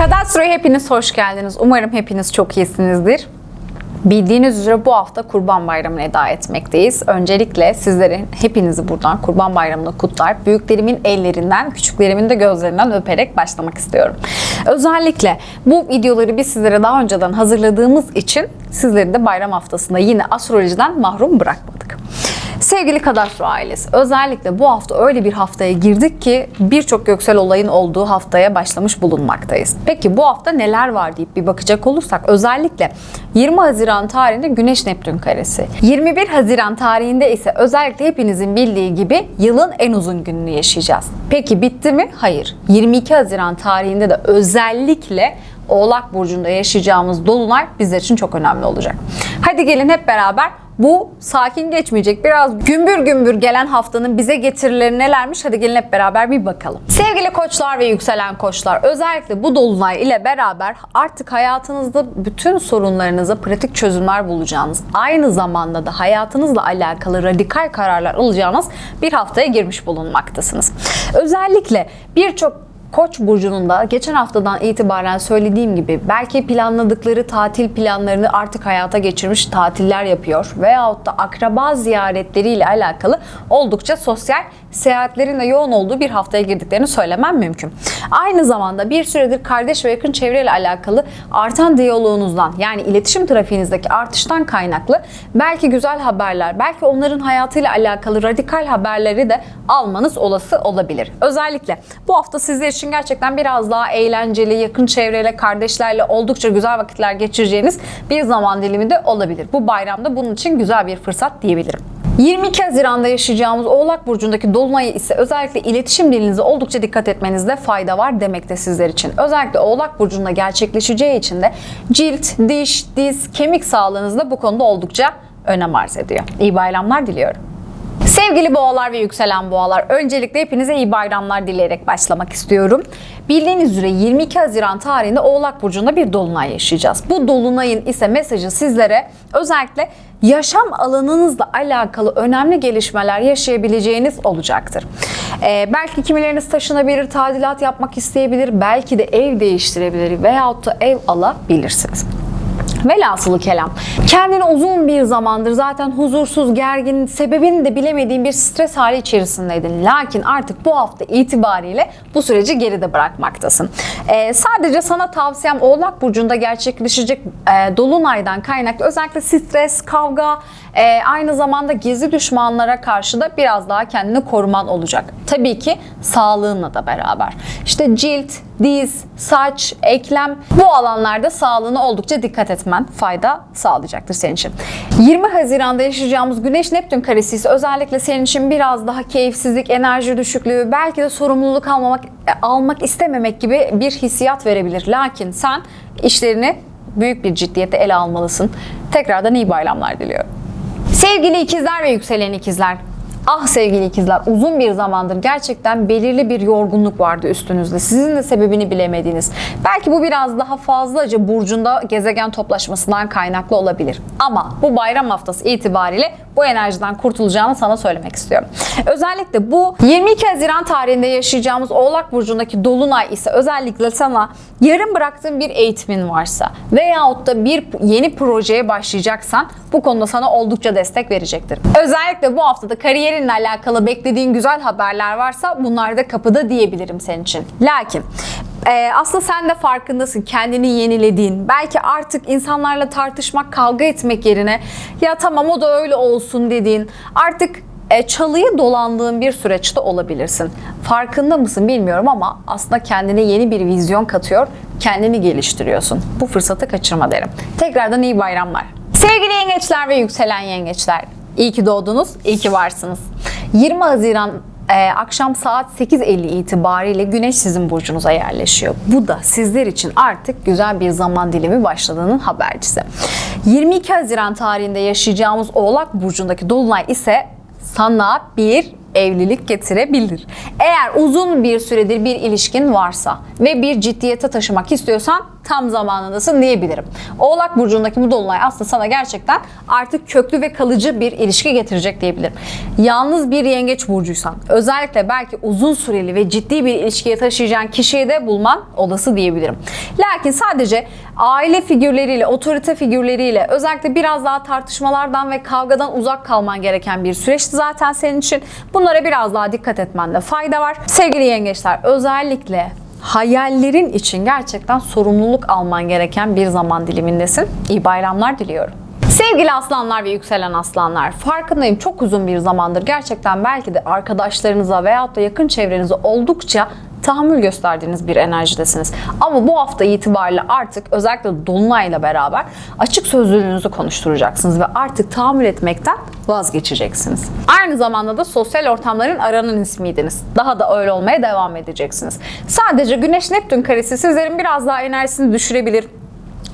Kadastro'ya hepiniz hoş geldiniz. Umarım hepiniz çok iyisinizdir. Bildiğiniz üzere bu hafta Kurban Bayramı'nı eda etmekteyiz. Öncelikle sizlerin hepinizi buradan Kurban Bayramı'nı kutlar. Büyüklerimin ellerinden, küçüklerimin de gözlerinden öperek başlamak istiyorum. Özellikle bu videoları biz sizlere daha önceden hazırladığımız için sizleri de bayram haftasında yine astrolojiden mahrum bırakmadık. Sevgili Kadastro ailesi, özellikle bu hafta öyle bir haftaya girdik ki birçok göksel olayın olduğu haftaya başlamış bulunmaktayız. Peki bu hafta neler var deyip bir bakacak olursak özellikle 20 Haziran tarihinde Güneş Neptün karesi. 21 Haziran tarihinde ise özellikle hepinizin bildiği gibi yılın en uzun gününü yaşayacağız. Peki bitti mi? Hayır. 22 Haziran tarihinde de özellikle Oğlak Burcu'nda yaşayacağımız dolunay bizler için çok önemli olacak. Hadi gelin hep beraber bu sakin geçmeyecek biraz gümbür gümbür gelen haftanın bize getirileri nelermiş hadi gelin hep beraber bir bakalım. Sevgili koçlar ve yükselen koçlar özellikle bu dolunay ile beraber artık hayatınızda bütün sorunlarınıza pratik çözümler bulacağınız aynı zamanda da hayatınızla alakalı radikal kararlar alacağınız bir haftaya girmiş bulunmaktasınız. Özellikle birçok Koç burcunun da geçen haftadan itibaren söylediğim gibi belki planladıkları tatil planlarını artık hayata geçirmiş tatiller yapıyor veyahut da akraba ziyaretleriyle alakalı oldukça sosyal seyahatlerin de yoğun olduğu bir haftaya girdiklerini söylemem mümkün. Aynı zamanda bir süredir kardeş ve yakın çevreyle alakalı artan diyaloğunuzdan yani iletişim trafiğinizdeki artıştan kaynaklı belki güzel haberler, belki onların hayatıyla alakalı radikal haberleri de almanız olası olabilir. Özellikle bu hafta sizler için gerçekten biraz daha eğlenceli, yakın çevreyle, kardeşlerle oldukça güzel vakitler geçireceğiniz bir zaman dilimi de olabilir. Bu bayramda bunun için güzel bir fırsat diyebilirim. 22 Haziran'da yaşayacağımız Oğlak Burcu'ndaki Dolunay'ı ise özellikle iletişim dilinize oldukça dikkat etmenizde fayda var demekte sizler için. Özellikle Oğlak Burcu'nda gerçekleşeceği için de cilt, diş, diz, kemik sağlığınızda bu konuda oldukça önem arz ediyor. İyi bayramlar diliyorum. Sevgili boğalar ve yükselen boğalar, öncelikle hepinize iyi bayramlar dileyerek başlamak istiyorum. Bildiğiniz üzere 22 Haziran tarihinde Oğlak Burcu'nda bir dolunay yaşayacağız. Bu dolunayın ise mesajı sizlere özellikle yaşam alanınızla alakalı önemli gelişmeler yaşayabileceğiniz olacaktır. Ee, belki kimileriniz taşınabilir, tadilat yapmak isteyebilir, belki de ev değiştirebilir veyahut da ev alabilirsiniz. Velhasılı kelam. Kendini uzun bir zamandır zaten huzursuz, gergin, sebebini de bilemediğin bir stres hali içerisindeydin. Lakin artık bu hafta itibariyle bu süreci geride bırakmaktasın. Ee, sadece sana tavsiyem Oğlak Burcu'nda gerçekleşecek e, Dolunay'dan kaynaklı özellikle stres, kavga, e, aynı zamanda gezi düşmanlara karşı da biraz daha kendini koruman olacak. Tabii ki sağlığınla da beraber. İşte cilt, diz, saç, eklem bu alanlarda sağlığına oldukça dikkat etmen fayda sağlayacaktır senin için. 20 Haziran'da yaşayacağımız Güneş Neptün karesi ise özellikle senin için biraz daha keyifsizlik, enerji düşüklüğü, belki de sorumluluk almamak almak istememek gibi bir hissiyat verebilir. Lakin sen işlerini büyük bir ciddiyete ele almalısın. Tekrardan iyi bayramlar diliyorum. Sevgili ikizler ve yükselen ikizler. Ah sevgili ikizler uzun bir zamandır gerçekten belirli bir yorgunluk vardı üstünüzde. Sizin de sebebini bilemediğiniz. Belki bu biraz daha fazlaca burcunda gezegen toplaşmasından kaynaklı olabilir. Ama bu bayram haftası itibariyle bu enerjiden kurtulacağını sana söylemek istiyorum. Özellikle bu 22 Haziran tarihinde yaşayacağımız Oğlak Burcu'ndaki Dolunay ise özellikle sana yarım bıraktığın bir eğitimin varsa veyahut da bir yeni projeye başlayacaksan bu konuda sana oldukça destek verecektir. Özellikle bu haftada kariyerinle alakalı beklediğin güzel haberler varsa bunlar da kapıda diyebilirim senin için. Lakin ee, aslında sen de farkındasın kendini yenilediğin. Belki artık insanlarla tartışmak, kavga etmek yerine ya tamam o da öyle olsun dediğin. Artık e, çalıyı dolandığın bir süreçte olabilirsin. Farkında mısın bilmiyorum ama aslında kendine yeni bir vizyon katıyor, kendini geliştiriyorsun. Bu fırsatı kaçırma derim. Tekrardan iyi bayramlar. Sevgili yengeçler ve yükselen yengeçler, iyi ki doğdunuz, iyi ki varsınız. 20 Haziran ee, akşam saat 8.50 itibariyle Güneş sizin burcunuza yerleşiyor. Bu da sizler için artık güzel bir zaman dilimi başladığının habercisi. 22 Haziran tarihinde yaşayacağımız Oğlak burcundaki dolunay ise sana bir evlilik getirebilir. Eğer uzun bir süredir bir ilişkin varsa ve bir ciddiyete taşımak istiyorsan tam zamanındasın diyebilirim. Oğlak burcundaki bu dolunay aslında sana gerçekten artık köklü ve kalıcı bir ilişki getirecek diyebilirim. Yalnız bir yengeç burcuysan özellikle belki uzun süreli ve ciddi bir ilişkiye taşıyacağın kişiyi de bulman olası diyebilirim. Lakin sadece aile figürleriyle, otorite figürleriyle özellikle biraz daha tartışmalardan ve kavgadan uzak kalman gereken bir süreçti zaten senin için. Bunlara biraz daha dikkat etmende fayda var. Sevgili yengeçler özellikle hayallerin için gerçekten sorumluluk alman gereken bir zaman dilimindesin. İyi bayramlar diliyorum. Sevgili aslanlar ve yükselen aslanlar, farkındayım çok uzun bir zamandır gerçekten belki de arkadaşlarınıza veyahut da yakın çevrenize oldukça tahammül gösterdiğiniz bir enerjidesiniz. Ama bu hafta itibariyle artık özellikle Dolunay'la beraber açık sözlülüğünüzü konuşturacaksınız ve artık tahammül etmekten vazgeçeceksiniz. Aynı zamanda da sosyal ortamların aranan ismiydiniz. Daha da öyle olmaya devam edeceksiniz. Sadece Güneş Neptün karesi sizlerin biraz daha enerjisini düşürebilir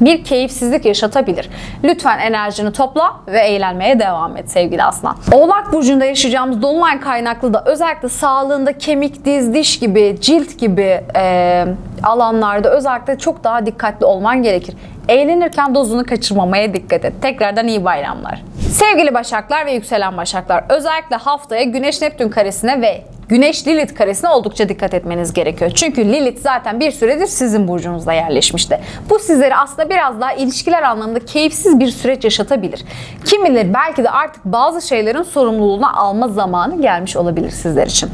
bir keyifsizlik yaşatabilir. Lütfen enerjini topla ve eğlenmeye devam et sevgili aslan. Oğlak burcunda yaşayacağımız dolunay kaynaklı da özellikle sağlığında kemik, diz, diş gibi, cilt gibi e, alanlarda özellikle çok daha dikkatli olman gerekir. Eğlenirken dozunu kaçırmamaya dikkat et. Tekrardan iyi bayramlar. Sevgili Başaklar ve yükselen Başaklar, özellikle haftaya Güneş Neptün karesine ve Güneş Lilith karesine oldukça dikkat etmeniz gerekiyor. Çünkü Lilith zaten bir süredir sizin burcunuzda yerleşmişti. Bu sizleri aslında biraz daha ilişkiler anlamında keyifsiz bir süreç yaşatabilir. Kimileri belki de artık bazı şeylerin sorumluluğunu alma zamanı gelmiş olabilir sizler için.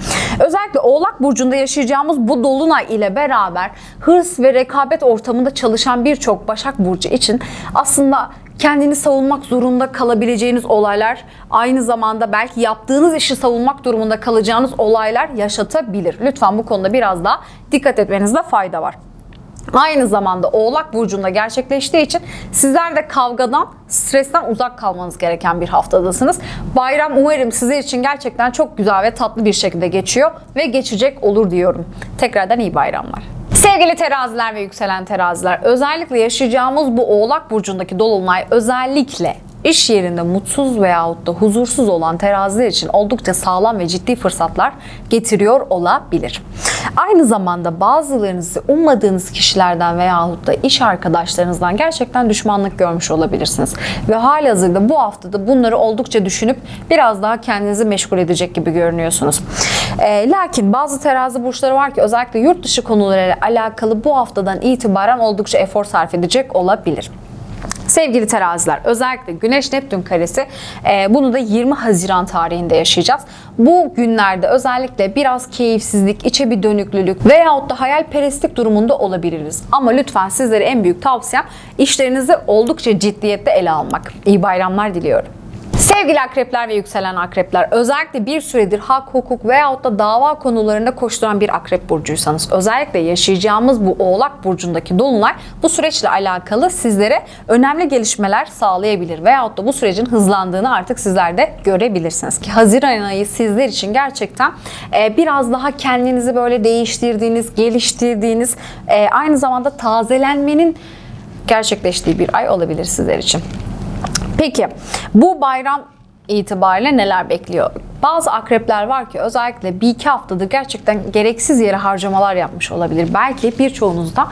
Özellikle Oğlak burcunda yaşayacağımız bu dolunay ile beraber hırs ve rekabet ortamında çalışan birçok Başak burcu için aslında kendini savunmak zorunda kalabileceğiniz olaylar, aynı zamanda belki yaptığınız işi savunmak durumunda kalacağınız olaylar yaşatabilir. Lütfen bu konuda biraz daha dikkat etmenizde fayda var. Aynı zamanda Oğlak Burcu'nda gerçekleştiği için sizler de kavgadan, stresten uzak kalmanız gereken bir haftadasınız. Bayram umarım sizler için gerçekten çok güzel ve tatlı bir şekilde geçiyor ve geçecek olur diyorum. Tekrardan iyi bayramlar. Sevgili teraziler ve yükselen teraziler, özellikle yaşayacağımız bu Oğlak Burcu'ndaki dolunay özellikle iş yerinde mutsuz veyahut da huzursuz olan teraziler için oldukça sağlam ve ciddi fırsatlar getiriyor olabilir. Aynı zamanda bazılarınızı ummadığınız kişilerden veyahut da iş arkadaşlarınızdan gerçekten düşmanlık görmüş olabilirsiniz. Ve halihazırda bu haftada bunları oldukça düşünüp biraz daha kendinizi meşgul edecek gibi görünüyorsunuz. Ee, lakin bazı terazi burçları var ki özellikle yurt dışı konularıyla alakalı bu haftadan itibaren oldukça efor sarf edecek olabilir. Sevgili teraziler özellikle Güneş Neptün karesi e, bunu da 20 Haziran tarihinde yaşayacağız. Bu günlerde özellikle biraz keyifsizlik, içe bir dönüklülük veyahut da hayalperestlik durumunda olabiliriz. Ama lütfen sizlere en büyük tavsiyem işlerinizi oldukça ciddiyette ele almak. İyi bayramlar diliyorum. Sevgili akrepler ve yükselen akrepler, özellikle bir süredir hak, hukuk veyahut da dava konularında koşturan bir akrep burcuysanız, özellikle yaşayacağımız bu oğlak burcundaki dolunay bu süreçle alakalı sizlere önemli gelişmeler sağlayabilir veyahut da bu sürecin hızlandığını artık sizler de görebilirsiniz. Ki Haziran ayı sizler için gerçekten e, biraz daha kendinizi böyle değiştirdiğiniz, geliştirdiğiniz, e, aynı zamanda tazelenmenin gerçekleştiği bir ay olabilir sizler için. Peki bu bayram itibariyle neler bekliyor? Bazı akrepler var ki özellikle bir iki haftadır gerçekten gereksiz yere harcamalar yapmış olabilir. Belki birçoğunuzda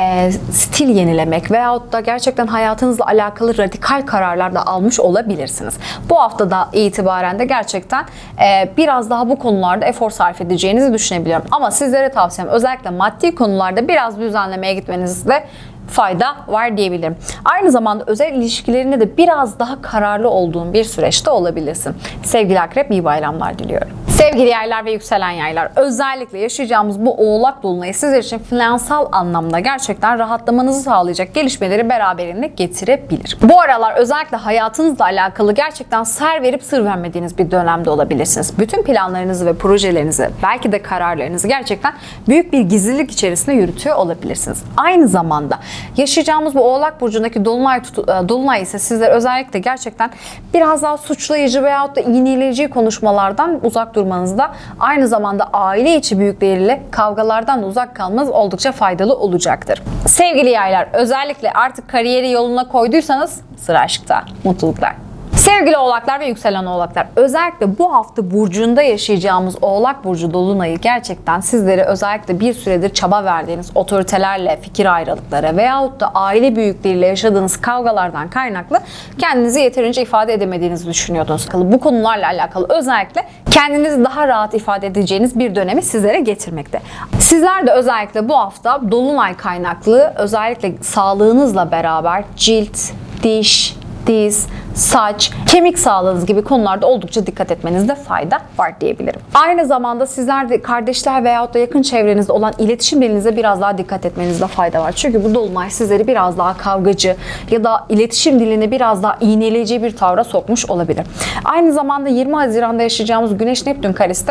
e, stil yenilemek veyahut da gerçekten hayatınızla alakalı radikal kararlar da almış olabilirsiniz. Bu haftada itibaren de gerçekten e, biraz daha bu konularda efor sarf edeceğinizi düşünebiliyorum. Ama sizlere tavsiyem özellikle maddi konularda biraz düzenlemeye gitmenizde fayda var diyebilirim. Aynı zamanda özel ilişkilerinde de biraz daha kararlı olduğun bir süreçte olabilirsin. Sevgili akrep iyi bayramlar diliyorum. Sevgili yaylar ve yükselen yaylar, özellikle yaşayacağımız bu oğlak dolunayı sizler için finansal anlamda gerçekten rahatlamanızı sağlayacak gelişmeleri beraberinde getirebilir. Bu aralar özellikle hayatınızla alakalı gerçekten ser verip sır vermediğiniz bir dönemde olabilirsiniz. Bütün planlarınızı ve projelerinizi, belki de kararlarınızı gerçekten büyük bir gizlilik içerisinde yürütüyor olabilirsiniz. Aynı zamanda yaşayacağımız bu oğlak burcundaki dolunay, e, dolunay ise sizler özellikle gerçekten biraz daha suçlayıcı veyahut da iğneleyici konuşmalardan uzak durmanızda aynı zamanda aile içi büyükleriyle kavgalardan da uzak kalmanız oldukça faydalı olacaktır. Sevgili yaylar özellikle artık kariyeri yoluna koyduysanız sıra aşkta. Mutluluklar. Sevgili oğlaklar ve yükselen oğlaklar, özellikle bu hafta burcunda yaşayacağımız oğlak burcu dolunayı gerçekten sizlere özellikle bir süredir çaba verdiğiniz otoritelerle fikir ayrılıkları veyahut da aile büyükleriyle yaşadığınız kavgalardan kaynaklı kendinizi yeterince ifade edemediğinizi düşünüyordunuz. Bu konularla alakalı özellikle kendinizi daha rahat ifade edeceğiniz bir dönemi sizlere getirmekte. Sizler de özellikle bu hafta dolunay kaynaklı özellikle sağlığınızla beraber cilt, diş, diz, saç, kemik sağlığınız gibi konularda oldukça dikkat etmenizde fayda var diyebilirim. Aynı zamanda sizler de kardeşler veyahut da yakın çevrenizde olan iletişim dilinize biraz daha dikkat etmenizde fayda var. Çünkü bu dolunay sizleri biraz daha kavgacı ya da iletişim dilini biraz daha iğneleyici bir tavra sokmuş olabilir. Aynı zamanda 20 Haziran'da yaşayacağımız Güneş Neptün karesi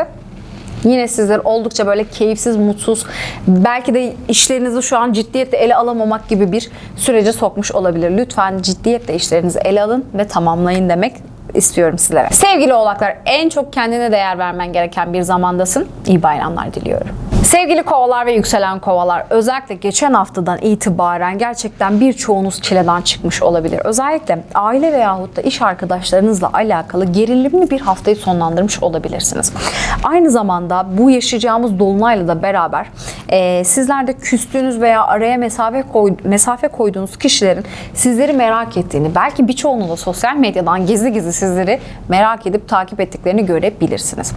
Yine sizler oldukça böyle keyifsiz, mutsuz, belki de işlerinizi şu an ciddiyetle ele alamamak gibi bir sürece sokmuş olabilir. Lütfen ciddiyetle işlerinizi ele alın ve tamamlayın demek istiyorum sizlere. Sevgili oğlaklar en çok kendine değer vermen gereken bir zamandasın. İyi bayramlar diliyorum. Sevgili kovalar ve yükselen kovalar özellikle geçen haftadan itibaren gerçekten birçoğunuz çileden çıkmış olabilir. Özellikle aile veyahut da iş arkadaşlarınızla alakalı gerilimli bir haftayı sonlandırmış olabilirsiniz. Aynı zamanda bu yaşayacağımız dolunayla da beraber e, sizler küstüğünüz veya araya mesafe, koy, mesafe koyduğunuz kişilerin sizleri merak ettiğini, belki birçoğunun da sosyal medyadan gizli gizli sizleri merak edip takip ettiklerini görebilirsiniz.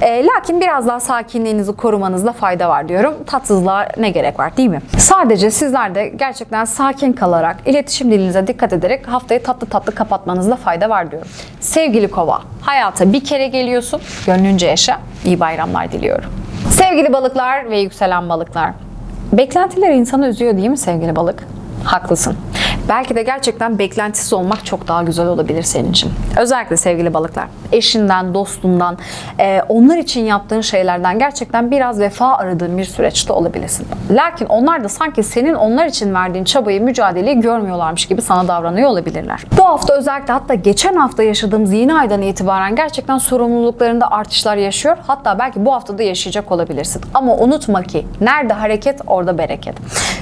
E, lakin biraz daha sakinliğinizi korumanızda fayda var diyorum. Tatsızlığa ne gerek var değil mi? Sadece sizler de gerçekten sakin kalarak, iletişim dilinize dikkat ederek haftayı tatlı tatlı kapatmanızda fayda var diyorum. Sevgili kova, hayata bir kere geliyorsun, gönlünce yaşa. İyi bayramlar diliyorum. Sevgili balıklar ve yükselen balıklar. Beklentiler insanı üzüyor değil mi sevgili balık? Haklısın. Belki de gerçekten beklentisiz olmak çok daha güzel olabilir senin için. Özellikle sevgili balıklar. Eşinden, dostundan, e, onlar için yaptığın şeylerden gerçekten biraz vefa aradığın bir süreçte olabilirsin. Lakin onlar da sanki senin onlar için verdiğin çabayı, mücadeleyi görmüyorlarmış gibi sana davranıyor olabilirler. Bu hafta özellikle hatta geçen hafta yaşadığımız yeni aydan itibaren gerçekten sorumluluklarında artışlar yaşıyor. Hatta belki bu haftada yaşayacak olabilirsin. Ama unutma ki nerede hareket orada bereket.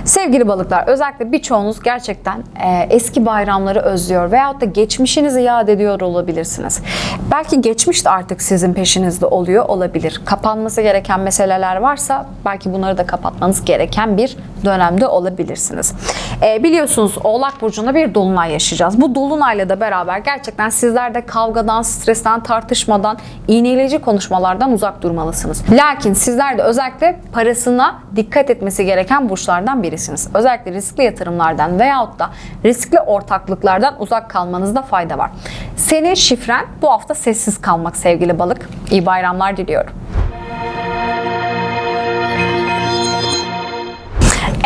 Sevgili balıklar özellikle birçoğunuz gerçekten eski bayramları özlüyor veyahut da geçmişinizi yad ediyor olabilirsiniz. Belki geçmiş de artık sizin peşinizde oluyor olabilir. Kapanması gereken meseleler varsa belki bunları da kapatmanız gereken bir dönemde olabilirsiniz. E, biliyorsunuz Oğlak Burcu'nda bir dolunay yaşayacağız. Bu dolunayla da beraber gerçekten sizler de kavgadan, stresten, tartışmadan, iğneleyici konuşmalardan uzak durmalısınız. Lakin sizler de özellikle parasına dikkat etmesi gereken burçlardan birisiniz. Özellikle riskli yatırımlardan veyahut da riskli ortaklıklardan uzak kalmanızda fayda var. Senin şifren bu hafta sessiz kalmak sevgili balık. İyi bayramlar diliyorum.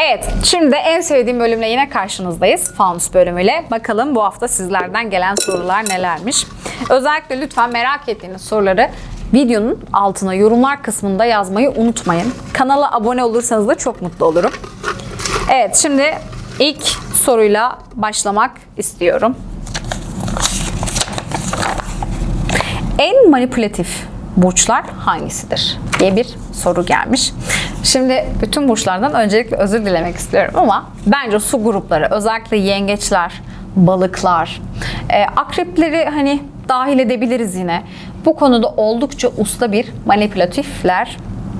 Evet, şimdi de en sevdiğim bölümle yine karşınızdayız. Fanus bölümüyle. Bakalım bu hafta sizlerden gelen sorular nelermiş. Özellikle lütfen merak ettiğiniz soruları videonun altına yorumlar kısmında yazmayı unutmayın. Kanala abone olursanız da çok mutlu olurum. Evet, şimdi ilk soruyla başlamak istiyorum. En manipülatif burçlar hangisidir diye bir soru gelmiş. Şimdi bütün burçlardan öncelikle özür dilemek istiyorum ama bence su grupları özellikle yengeçler, balıklar, e, akrepleri hani dahil edebiliriz yine. Bu konuda oldukça usta bir manipülatifler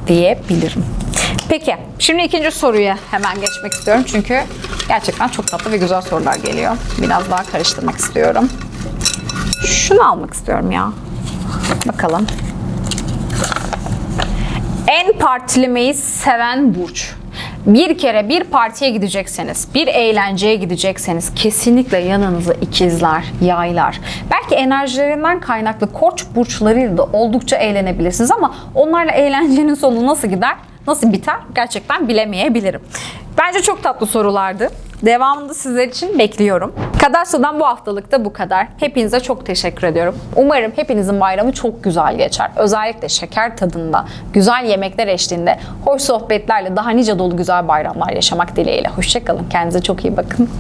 diyebilirim. Peki şimdi ikinci soruya hemen geçmek istiyorum çünkü gerçekten çok tatlı ve güzel sorular geliyor. Biraz daha karıştırmak istiyorum. Şunu almak istiyorum ya. Bakalım. En partilemeyi seven burç. Bir kere bir partiye gidecekseniz, bir eğlenceye gidecekseniz kesinlikle yanınıza ikizler, yaylar. Belki enerjilerinden kaynaklı koç burçlarıyla da oldukça eğlenebilirsiniz ama onlarla eğlencenin sonu nasıl gider, nasıl biter gerçekten bilemeyebilirim. Bence çok tatlı sorulardı. Devamında sizler için bekliyorum. Kadastro'dan bu haftalık da bu kadar. Hepinize çok teşekkür ediyorum. Umarım hepinizin bayramı çok güzel geçer. Özellikle şeker tadında, güzel yemekler eşliğinde, hoş sohbetlerle daha nice dolu güzel bayramlar yaşamak dileğiyle. Hoşçakalın. Kendinize çok iyi bakın.